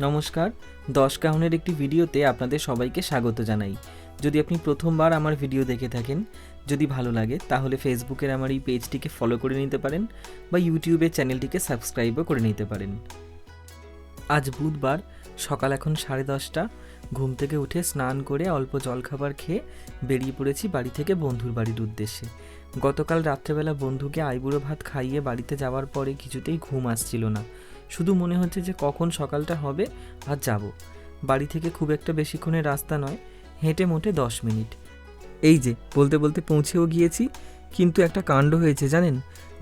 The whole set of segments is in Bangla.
নমস্কার। দশ কাহনের একটি ভিডিওতে আপনাদের সবাইকে স্বাগত জানাই। যদি আপনি প্রথমবার আমার ভিডিও দেখে থাকেন, যদি ভালো লাগে, তাহলে ফেসবুকের আমার এই পেজটিকে ফলো করে নিতে পারেন বা ইউটিউবের চ্যানেলটিকে সাবস্ক্রাইবও করে নিতে পারেন। আজ বুধবার, সকাল এখন সাড়ে দশটা, ঘুম থেকে উঠে স্নান করে অল্প জলখাবার খেয়ে বেরিয়ে পড়েছি বাড়ি থেকে বন্ধুর বাড়ির উদ্দেশ্যে। গতকাল রাত্রেবেলা বন্ধুকে আইবুড়ো ভাত খাইয়ে বাড়িতে যাওয়ার পরে কিছুতেই ঘুম আসছিল না। শুধু মনে হচ্ছে যে কখন সকালটা হবে আর যাব। বাড়ি থেকে খুব একটা বেশিক্ষণের রাস্তা নয়, হেঁটে মোটে দশ মিনিট। এই যে, বলতে বলতে পৌঁছেও গিয়েছি, কিন্তু একটা কাণ্ড হয়েছে, জানেন?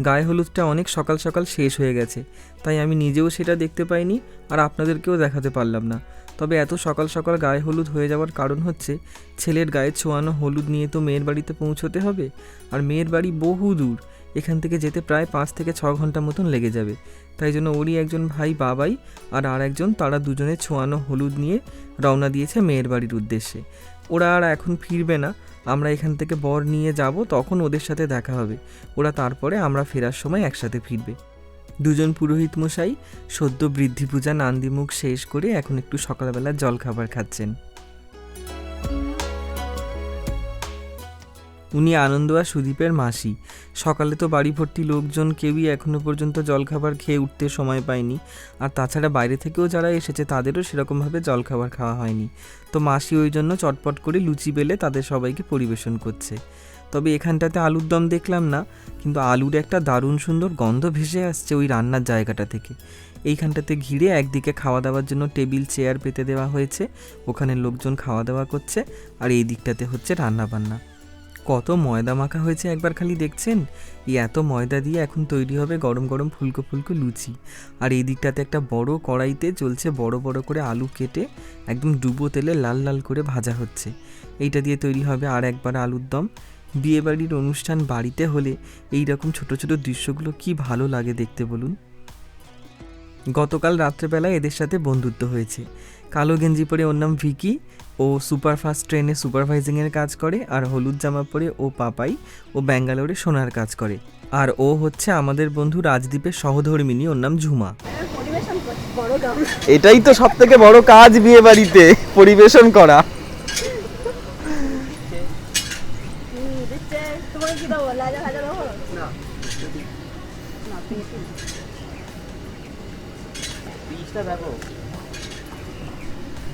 গায়ে হলুদটা অনেক সকাল সকাল শেষ হয়ে গেছে, তাই আমি নিজেও সেটা দেখতে পাইনি আর আপনাদেরকেও দেখাতে পারলাম না। তবে এত সকাল সকাল গায়ে হলুদ হয়ে যাওয়ার কারণ হচ্ছে, ছেলের গায়ে ছোঁয়ানো হলুদ নিয়ে তো মেয়ের বাড়িতে পৌঁছতে হবে, আর মেয়ের বাড়ি বহু দূর। এখান থেকে যেতে প্রায় পাঁচ থেকে ছ ঘণ্টা মতন লেগে যাবে। তাই জন্য ওরই একজন ভাই বাবাই আর আর একজন তারা দুজনে ছোঁয়ানো হলুদ নিয়ে রওনা দিয়েছে মেয়ের বাড়ির উদ্দেশ্যে। ওরা আর এখন ফিরবে না। আমরা এখান থেকে বর নিয়ে যাব, তখন ওদের সাথে দেখা হবে। ওরা তারপরে আমরা ফেরার সময় একসাথে ফিরবে। দুজন পুরোহিত মশাই সদ্য বৃদ্ধি পূজা নান্দিমুখ শেষ করে এখন একটু সকালবেলা জলখাবার খাচ্ছেন। উনি আনন্দ আর সুদীপের মাসি। সকালে তো বাড়ি ভর্তি লোকজন কেউই এখনও পর্যন্ত জলখাবার খেয়ে উঠতে সময় পায়নি। আর তাছাড়া বাইরে থেকেও যারা এসেছে তাদেরও সেরকমভাবে জলখাবার খাওয়া হয়নি। তো মাসি ওই জন্য চটপট করে লুচি বেলে তাদের সবাইকে পরিবেশন করছে। তবে এখানটাতে আলুর দম দেখলাম না, কিন্তু আলুর একটা দারুণ সুন্দর গন্ধ ভেসে আসছে ওই রান্নার জায়গাটা থেকে। এইখানটাতে ঘিরে একদিকে খাওয়া দাওয়ার জন্য টেবিল, চেয়ার পেতে দেওয়া হয়েছে ওখানে লোকজন খাওয়া দাওয়া করছে, আর এই দিকটাতে হচ্ছে রান্না বান্না কত ময়দা মাখা হয়েছে একবার খালি দেখছেন? এই এত ময়দা দিয়ে এখন তৈরি হবে গরম গরম ফুলকো ফুলকো লুচি। আর এই দিকটাতে একটা বড় কড়াইতে চলছে বড় বড় করে আলু কেটে একদম ডুবো তেলে লাল লাল করে ভাজা হচ্ছে। এইটা দিয়ে তৈরি হবে আর একবার আলুর দম। বিয়েবাড়ির অনুষ্ঠান বাড়িতে হলে এই রকম ছোট ছোট দৃশ্যগুলো কি ভালো লাগে দেখতে বলুন। গতকাল রাত্রেবেলায় এদের সাথে বন্ধুত্ব হয়েছে। কালো গেঞ্জি পরে ওর নাম ভিকি ও সুপারফাস্ট ট্রেনে সুপারভাইজিংয়ের কাজ করে আর হলুদ জামা পরে ও পাপাই ও ব্যাঙ্গালোরে সোনার কাজ করে। আর ও হচ্ছে আমাদের বন্ধু রাজদীপের সহধর্মিনী ওর নাম ঝুমা। এটাই তো সব থেকে বড় কাজ বিয়ে বাড়িতে পরিবেশন করা।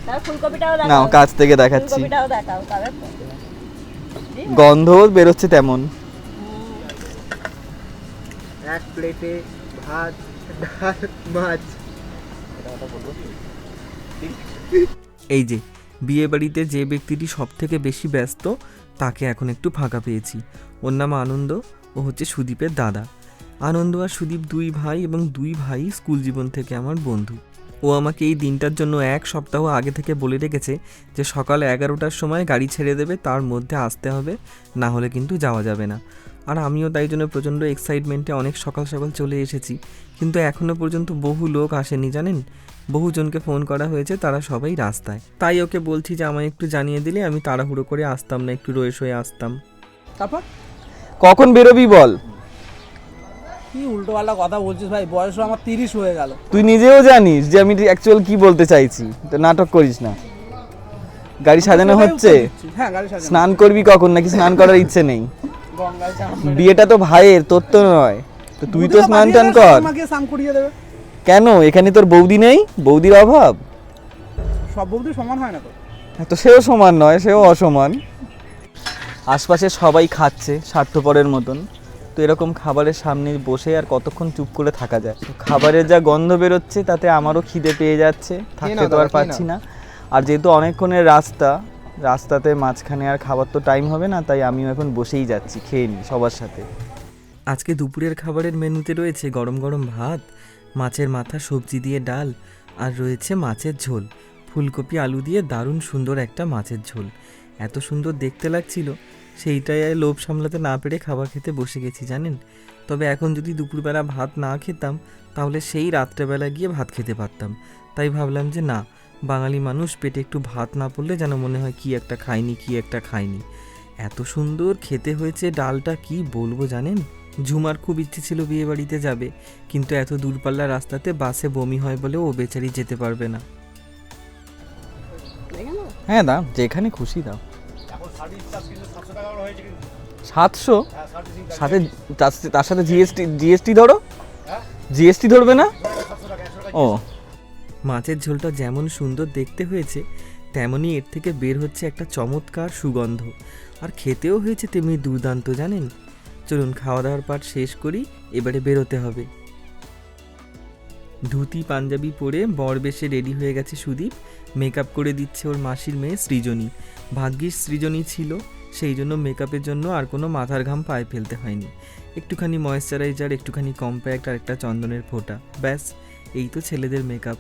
তোমাকে কি দেবো লাজা ভাজা দেবো না তার ফুলকপিটাও না দেখাও। কাছ থেকে দেখাচ্ছি। গন্ধ বেরোচ্ছে তেমন। এক প্লেটে ভাত ডাল মাছ। এই যে বিয়ে বাড়িতে যে ব্যক্তিটি সব থেকে বেশি ব্যস্ত তাকে এখন একটু ফাঁকা পেয়েছি। ওর নাম আনন্দ ও হচ্ছে সুদীপের দাদা। আনন্দ আর সুদীপ দুই ভাই এবং দুই ভাই স্কুল জীবন থেকে আমার বন্ধু। ও আমাকে এই দিনটার জন্য এক সপ্তাহ আগে থেকে বলে রেখেছে যে সকাল এগারোটার সময় গাড়ি ছেড়ে দেবে, তার মধ্যে আসতে হবে, না হলে কিন্তু যাওয়া যাবে না। আর আমিও তাই জন্য প্রচণ্ড এক্সাইটমেন্টে অনেক সকাল সকাল চলে এসেছি। কিন্তু এখনও পর্যন্ত বহু লোক আসেনি, জানেন? বহুজনকে ফোন করা হয়েছে, তারা সবাই রাস্তায়। তাই ওকে বলছি যে আমায় একটু জানিয়ে দিলে আমি তাড়াহুড়ো করে আসতাম না, একটু রয়ে সয়ে আসতাম। তারপর? কখন বেরোবি বল? কি উল্টো পাল্টা কথা বলছিস ভাই? বয়স আমার তিরিশ হয়ে গেল। তুই নিজেও জানিস যে আমি অ্যাকচুয়াল কি বলতে চাইছি। তো নাটক করিস না। গাড়ি সাজানো হচ্ছে? হ্যাঁ গাড়ি সাজানো। স্নান করবি কখন? নাকি স্নান করার ইচ্ছে নেই? বিয়েটা তো ভাইয়ের তোর তো নয়। তো তুই তো স্নান টান কর। আমাকে স্নান করিয়ে দেবে। কেন? এখানে তোর বৌদি নেই? বৌদির অভাব? সব বৌদি সমান হয় না তো। তো সেও সমান নয় সেও অসমান। আশপাশে সবাই খাচ্ছে স্বার্থপরের মতন। তো এরকম খাবারের সামনে বসে আর কতক্ষণ চুপ করে থাকা যায়? খাবারের যা গন্ধ বেরোচ্ছে তাতে আমারও খিদে পেয়ে যাচ্ছে থাকতে তো আর পাচ্ছি না? আর যেহেতু অনেকক্ষণের রাস্তা রাস্তাতে মাঝখানে আর খাবার তো টাইম হবে না তাই আমিও এখন বসেই যাচ্ছি খেয়ে নিই সবার সাথে। আজকে দুপুরের খাবারের মেনুতে রয়েছে গরম গরম ভাত মাছের মাথা সবজি দিয়ে ডাল আর রয়েছে মাছের ঝোল। ফুলকপি আলু দিয়ে দারুণ সুন্দর একটা মাছের ঝোল। এত সুন্দর দেখতে লাগছিল সেইটাই আর লোভ সামলাতে না পেরে খাবার খেতে বসে গেছি জানেন? তবে এখন যদি দুপুরবেলা ভাত না খেতাম তাহলে সেই রাত্রেবেলা গিয়ে ভাত খেতে পারতাম। তাই ভাবলাম যে না বাঙালি মানুষ পেটে একটু ভাত না পড়লে যেন মনে হয় কি একটা খাইনি কি একটা খাইনি। এত সুন্দর খেতে হয়েছে ডালটা কি বলব জানেন? ঝুমার খুব ইচ্ছে ছিল বিয়ে বাড়িতে যাবে কিন্তু এত দূরপাল্লা রাস্তাতে বাসে বমি হয় বলে ও বেচারি যেতে পারবে না। হ্যাঁ দাও যেখানে খুশি দাও। সাতশো? হ্যাঁ সাথে তার- সাথে জিএসটি জিএসটি ধরো? হ্যাঁ? জিএসটি ধরবে না? ও মাছের ঝোলটা যেমন সুন্দর দেখতে হয়েছে তেমনই এর থেকে বের হচ্ছে একটা চমৎকার সুগন্ধ। আর খেতেও হয়েছে তেমনি দুর্দান্ত জানেন? চলুন খাওয়া দাওয়ার পাট শেষ করি এবারে বেরোতে হবে। ধুতি, পাঞ্জাবি পরে বর বেশে রেডি হয়ে গেছে সুদীপ। মেকআপ করে দিচ্ছে ওর মাসির মেয়ে সৃজনী। ভাগ্যিস সৃজনী ছিল, সেই জন্য মেকআপের জন্য আর কোনো মাথার ঘাম পায়ে ফেলতে হয়নি। একটুখানি ময়েশ্চারাইজার একটুখানি কম্প্যাক্ট আর একটা চন্দনের ফোঁটা। ব্যাস, এই তো ছেলেদের মেকআপ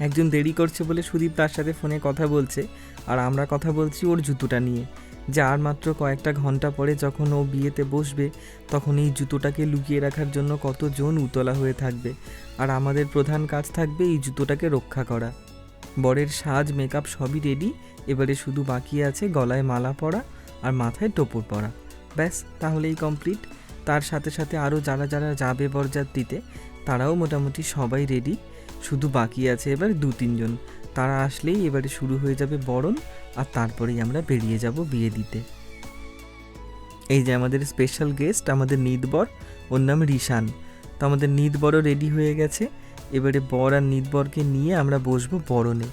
একজন দেরি করছে বলে সুদীপ তার সাথে ফোনে কথা বলছে, আর আমরা কথা বলছি ওর জুতোটা নিয়ে। যে আর মাত্র কয়েকটা ঘণ্টা পরে যখন ও বিয়েতে বসবে, তখন এই জুতোটাকে লুকিয়ে রাখার জন্য কতজন উতলা হয়ে থাকবে। আর আমাদের প্রধান কাজ থাকবে এই জুতোটাকে রক্ষা করা। বরের সাজ, মেকআপ সবই রেডি এবারে শুধু বাকি আছে গলায় মালা পরা আর মাথায় টোপর পরা। ব্যাস, তাহলেই কমপ্লিট তার সাথে সাথে আরও যারা যারা যাবে বরযাত্রীতে, তারাও মোটামুটি সবাই রেডি শুধু বাকি আছে এবার দু তিনজন তারা আসলেই এবারে শুরু হয়ে যাবে বরণ আর তারপরেই আমরা বেরিয়ে যাব বিয়ে দিতে। এই যে আমাদের স্পেশাল গেস্ট আমাদের নিদবর ওর নাম রিশান। তো আমাদের নিদবরও রেডি হয়ে গেছে। এবারে বর আর নিদবরকে নিয়ে আমরা বসবো বরণে।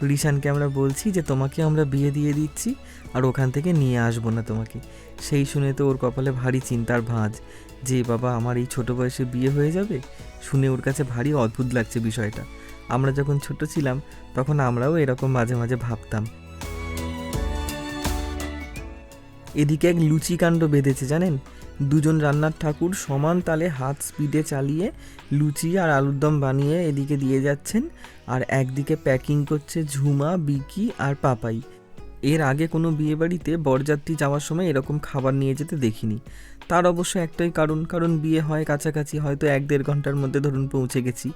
তো রিশানকে আমরা বলছি যে, তোমাকে আমরা বিয়ে দিয়ে দিচ্ছি আর ওখান থেকে নিয়ে আসব না তোমাকে। সেই শুনে তো ওর কপালে ভারী চিন্তার ভাঁজ। যে বাবা, আমার এই ছোট বয়সে বিয়ে হয়ে যাবে? শুনে ওর কাছে ভারী অদ্ভুত লাগছে বিষয়টা। আমরা যখন ছোট ছিলাম, তখন আমরাও এরকম মাঝে মাঝে ভাবতাম। এদিকে এক লুচি কাণ্ড বেঁধেছে, জানেন? দুজন রান্নার ঠাকুর সমান তালে হাত স্পিডে চালিয়ে লুচি আর আলুর দম বানিয়ে এদিকে দিয়ে যাচ্ছেন আর একদিকে প্যাকিং করছে ঝুমা, বিকি আর পাপাই। এর আগে কোনো বিয়েবাড়িতে বরযাত্রী যাওয়ার সময় এরকম খাবার নিয়ে যেতে দেখিনি। তার অবশ্য একটাই কারণ কারণ বিয়ে হয় কাছাকাছি, হয়তো এক দেড় ঘণ্টার মধ্যে ধরুন পৌঁছে গেছি।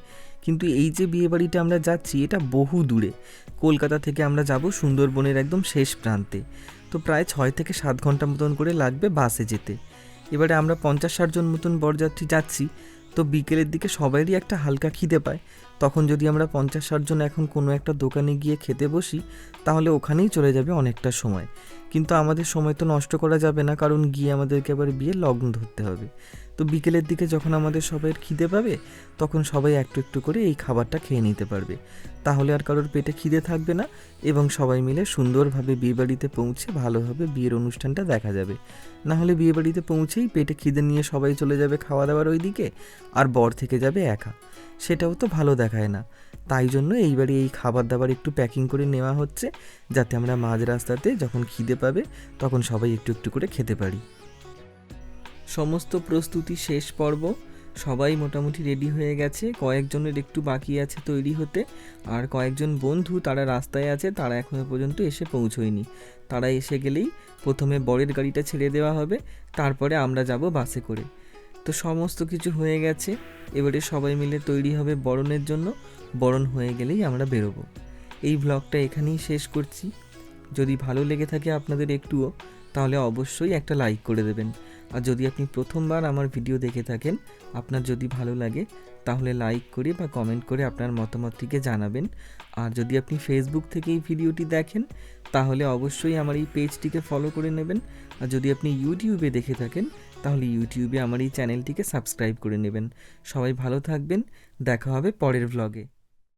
কিন্তু এই যে বিয়েবাড়িটা আমরা যাচ্ছি, এটা বহু দূরে। কলকাতা থেকে আমরা যাব সুন্দরবনের একদম শেষ প্রান্তে। তো প্রায় ছয় থেকে সাত ঘণ্টা মতন করে লাগবে বাসে যেতে। এবারে আমরা পঞ্চাশ ষাটজন মতন বরযাত্রী যাচ্ছি, তো বিকেলের দিকে সবারই একটা হালকা খিদে পায়। তখন যদি আমরা পঞ্চাশ ষাট জন এখন কোনো একটা দোকানে গিয়ে খেতে বসি, তাহলে ওখানেই চলে যাবে অনেকটা সময়। কিন্তু আমাদের সময় তো নষ্ট করা যাবে না, কারণ গিয়ে আমাদেরকে আবার বিয়ে লগ্ন ধরতে হবে। তো বিকেলের দিকে যখন আমাদের সবাইয়ের খিদে পাবে, তখন সবাই একটু একটু করে এই খাবারটা খেয়ে নিতে পারবে। তাহলে আর কারোর পেটে খিদে থাকবে না এবং সবাই মিলে সুন্দরভাবে বিয়েবাড়িতে পৌঁছে ভালোভাবে বিয়ের অনুষ্ঠানটা দেখা যাবে। না হলে বিয়েবাড়িতে পৌঁছেই পেটে খিদে নিয়ে সবাই চলে যাবে খাওয়া দাওয়ার ওই দিকে আর বর থেকে যাবে একা। সেটাও তো ভালো দেখায় না। তাই জন্য এইবারে এই খাবার দাবার একটু প্যাকিং করে নেওয়া হচ্ছে, যাতে আমরা মাঝ রাস্তাতে যখন খিদে পাবে, তখন সবাই একটু একটু করে খেতে পারি। সমস্ত প্রস্তুতি শেষ পর্ব, সবাই মোটামুটি রেডি হয়ে গেছে। কয়েকজনের একটু বাকি আছে তৈরি হতে, আর কয়েকজন বন্ধু তারা রাস্তায় আছে, তারা এখনও পর্যন্ত এসে পৌঁছয়নি। তারা এসে গেলেই প্রথমে বরের গাড়িটা ছেড়ে দেওয়া হবে, তারপরে আমরা যাব বাসে করে। তো সমস্ত কিছু হয়ে গেছে। এবারে সবাই মিলে তৈরি হবে বরণের জন্য। বরণ হয়ে গেলেই আমরা বেরোবো। এই ব্লগটা এখানেই শেষ করছি। যদি ভালো লেগে থাকে আপনাদের একটুও, তাহলে অবশ্যই একটা লাইক করে দেবেন। আর যদি আপনি প্রথমবার আমার ভিডিও দেখে থাকেন, আপনার যদি ভালো লাগে, তাহলে লাইক করে বা কমেন্ট করে আপনার মতামতটিকে জানাবেন। আর যদি আপনি ফেসবুক থেকে এই ভিডিওটি দেখেন, তাহলে অবশ্যই আমার এই পেজটিকে ফলো করে নেবেন। আর যদি আপনি ইউটিউবে দেখে থাকেন তাহলে ইউটিউবে আমার এই চ্যানেলটিকে সাবস্ক্রাইব করে নেবেন। সবাই ভালো থাকবেন, দেখা হবে পরের ভ্লগে